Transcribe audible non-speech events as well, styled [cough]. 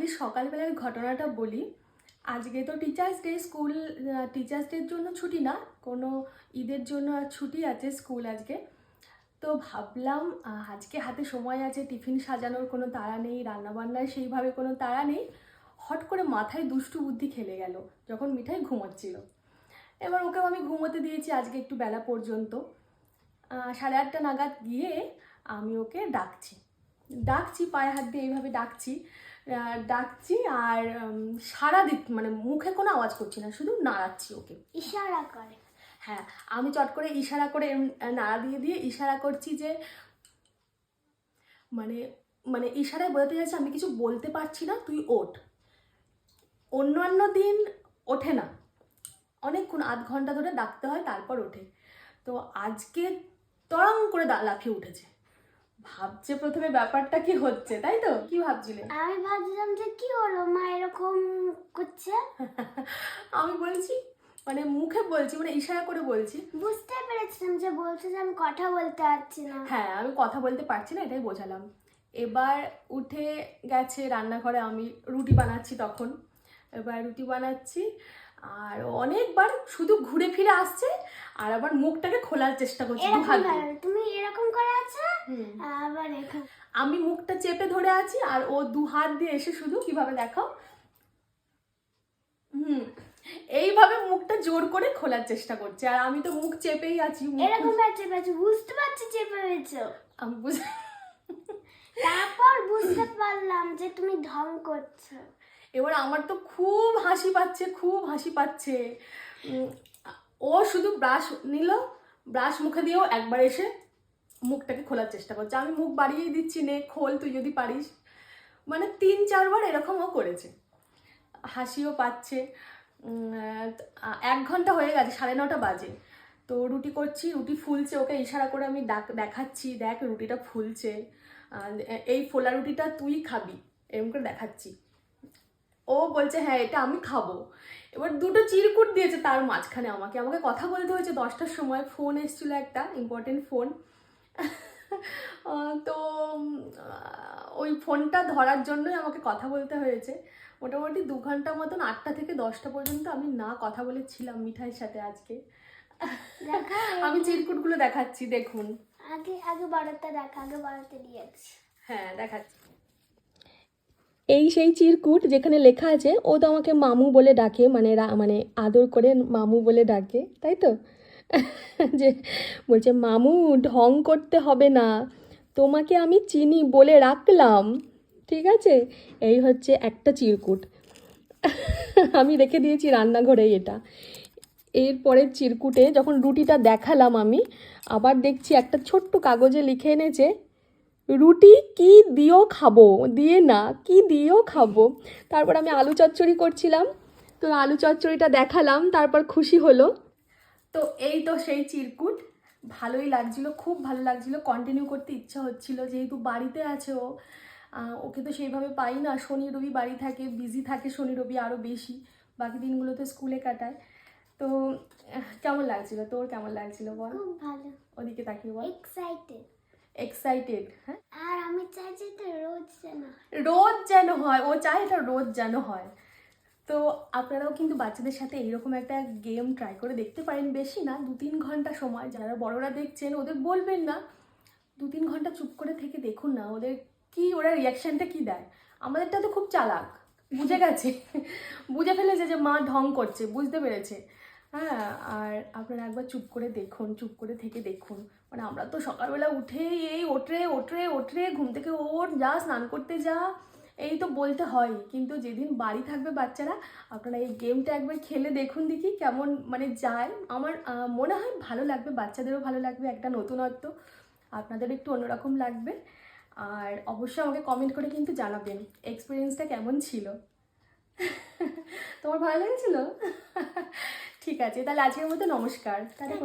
আজকে সকালবেলার ঘটনাটা বলি। আজকে তো টিচার্স ডে স্কুল টিচার্স ডের জন্য ছুটি না, কোনো ঈদের জন্য আর ছুটি আছে স্কুল আজকে। তো ভাবলাম আজকে হাতে সময় আছে টিফিন সাজানোর কোনো তাড়া নেই রান্নাবান্নার সেইভাবে কোনো তাড়া নেই। হট করে মাথায় দুষ্টু বুদ্ধি খেলে গেল, যখন মিঠাই ঘুমাচ্ছিল। এবার ওকেও আমি ঘুমোতে দিয়েছি আজকে একটু বেলা পর্যন্ত। সাড়ে আটটা নাগাদ গিয়ে আমি ওকে ডাকছি। ডাকছি পায়ে হাত দিয়ে এইভাবে ডাকছি ডাকছি আর সারা দিক মানে মুখে কোনো আওয়াজ করছি না শুধু নাড়াচ্ছি ওকে। ইশারা করে। হ্যাঁ আমি চট করে ইশারা করে নাড়া দিয়ে দিয়ে ইশারা করছি যে মানে মানে ইশারায় বোঝাতে চাইছি আমি কিছু বলতে পারছি না তুই ওঠ। অন্যান্য দিন ওঠে না। অনেকক্ষণ আধ ঘণ্টা ধরে ডাকতে হয় তারপর ওঠে। তো আজকে তরং করে লাফিয়ে উঠেছে। ভাবছে প্রথমে ব্যাপারটা কি হচ্ছে তাই তো? কি ভাবছিলে? আমি ভাবছিলাম যে কি হলো মা এরকম করছে? আমি বলছি মানে মুখে বলছি মানে ইশারা করে বলছি। বুঝতে পেরেছিলাম যে বলছে যে আমি কথা বলতে পারছি না। হ্যাঁ আমি কথা বলতে পারছি না এটাই বোঝালাম। এবার উঠে গেছে রান্নাঘরে আমি রুটি বানাচ্ছি তখন। এবার রুটি বানাচ্ছি আর অনেকবার শুধু ঘুরে ফিরে আসছে আর আবার মুখটাকে খোলার চেষ্টা করছে তুমি এরকম করে আছে? আবার এখানে আমি মুখটা চেপে ধরে আছি আর ও দু হাত দিয়ে এসে শুধু কীভাবে দেখাও? হুম এইভাবে মুখটা জোর করে খোলার চেষ্টা করছে। আর আমি তো মুখ চেপেই আছি এরকম চেপে আছে বুঝতে পারছি চেপে হয়েছে আমি বুঝ- তারপর বুঝতে পারলাম যে তুমি ঢং করছ। এবার আমার তো খুব হাসি পাচ্ছে খুব হাসি পাচ্ছে। ও শুধু ব্রাশ নিল ব্রাশ মুখে দিয়েও একবার এসে মুখটাকে খোলার চেষ্টা করছে আমি মুখ বাড়িয়েই দিচ্ছি, নে, খোল, তুই যদি পারিস। মানে তিন, চারবার এরকমও করেছে। হাসিও পাচ্ছে। এক ঘণ্টা হয়ে গেছে, সাড়ে নটা বাজে। তো রুটি করছি, রুটি ফুলছে ওকে, ইশারা করে আমি ডাক দেখাচ্ছি, দেখ রুটিটা ফুলছে। এই ফোলা রুটিটা তুই খাবি, এরকম করে দেখাচ্ছি। ও বলছে হ্যাঁ এটা আমি খাব। এবার দুটো চিরকুট দিয়েছে তার মাঝখানে আমাকে। আমাকে কথা বলতে হয়েছে দশটার সময়। ফোন এসেছিল একটা ইম্পর্টেন্ট ফোন [laughs] তো ওই ফোনটা ধরার জন্যই আমাকে কথা বলতে হয়েছে। মোটামুটি দু ঘণ্টা মতন আটটা থেকে দশটা পর্যন্ত আমি না কথা বলেছিলাম মিঠাইয়ের সাথে আজকে। দেখা আমি চিরকুটগুলো দেখাচ্ছি দেখুন। আগে আগে বারোটা দেখা আগে বারোটা দিয়েছি। হ্যাঁ দেখাচ্ছি। এই সেই চিরকুট যেখানে লেখা আছে ও তো আমাকে মামু বলে ডাকে মানে রা- মানে আদর করে মামু বলে ডাকে তাই তো? [laughs] যে বলছে, মামু, ঢং করতে হবে না। তোমাকে আমি চিনি বলে রাখলাম। ঠিক আছে? এই হচ্ছে একটা চিরকুট। [laughs] আমি রেখে দিয়েছি রান্নাঘরে এটা। এরপরের চিরকুটে যখন রুটিটা দেখালাম আমি, আবার দেখছি একটা ছোট্ট কাগজে লিখে এনেছে, রুটি কি দিয়েও খাব? দিয়ে না, কি দিয়েও খাব? তারপর আমি আলু চচ্চড়ি করছিলাম। তো আলু চচ্চড়িটা দেখালাম, তারপর খুশি হলো। তো এই তো সেই চিরকুট। ভালোই লাগছিল খুব ভালো লাগছিল। কন্টিনিউ করতে ইচ্ছা হচ্ছিল যেহেতু বাড়িতে আছে ও ওকে তো সেইভাবে পাই না। শনি রবি বাড়ি থাকে বিজি থাকে শনি রবি আরও বেশি। বাকি দিনগুলোতে স্কুলে কাটায়। তো কেমন লাগছিল? তোর কেমন লাগছিল বল? খুব ভালো। ওদিকে তাকিয়ে বল। এক্সাইটেড এক্সাইটেড হ্যাঁ? আর আমি চাই যে এটা রোজ যেন রোজ যেন হয় ও চায় এটা রোজ যেন হয়। তো আপনারাও কিন্তু বাচ্চাদের সাথে এইরকম একটা গেম ট্রাই করে দেখতে পারেন বেশি না দু তিন ঘণ্টা সময়। যারা বড়রা দেখছেন, ওদের বলবেন না। দু তিন ঘণ্টা চুপ করে থেকে দেখুন না, ওদের কি, ওরা রিয়াকশানটা কি দেয়? আমাদেরটা তো খুব চালাক, বুঝে গেছে। [laughs] বুঝে ফেলেছে যে মা ঢং করছে, বুঝতে পেরেছে। হ্যাঁ আর আপনারা একবার চুপ করে দেখুন, চুপ করে থেকে দেখুন। মানে আমরা তো সকালবেলা উঠে এই ওঠরে ওঠরে ওঠরে ঘুম থেকে ওঠ যা স্নান করতে যা এই তো বলতে হয়, কিন্তু যেদিন বাড়ি থাকবে বাচ্চারা, আপনারা এই গেমটা একবার খেলে দেখুন দেখি কেমন মানে যায়। আমার মনে হয় ভালো লাগবে, বাচ্চাদেরও ভালো লাগবে, একটা নতুনত্ব আপনাদের একটু অন্যরকম লাগবে। আর অবশ্যই আমাকে কমেন্ট করে কিন্তু জানাবেন এক্সপিরিয়েন্সটা কেমন ছিল? তোমার ভালো লেগেছিল? ঠিক আছে, তাহলে আজকের মতো নমস্কার। তাহলে।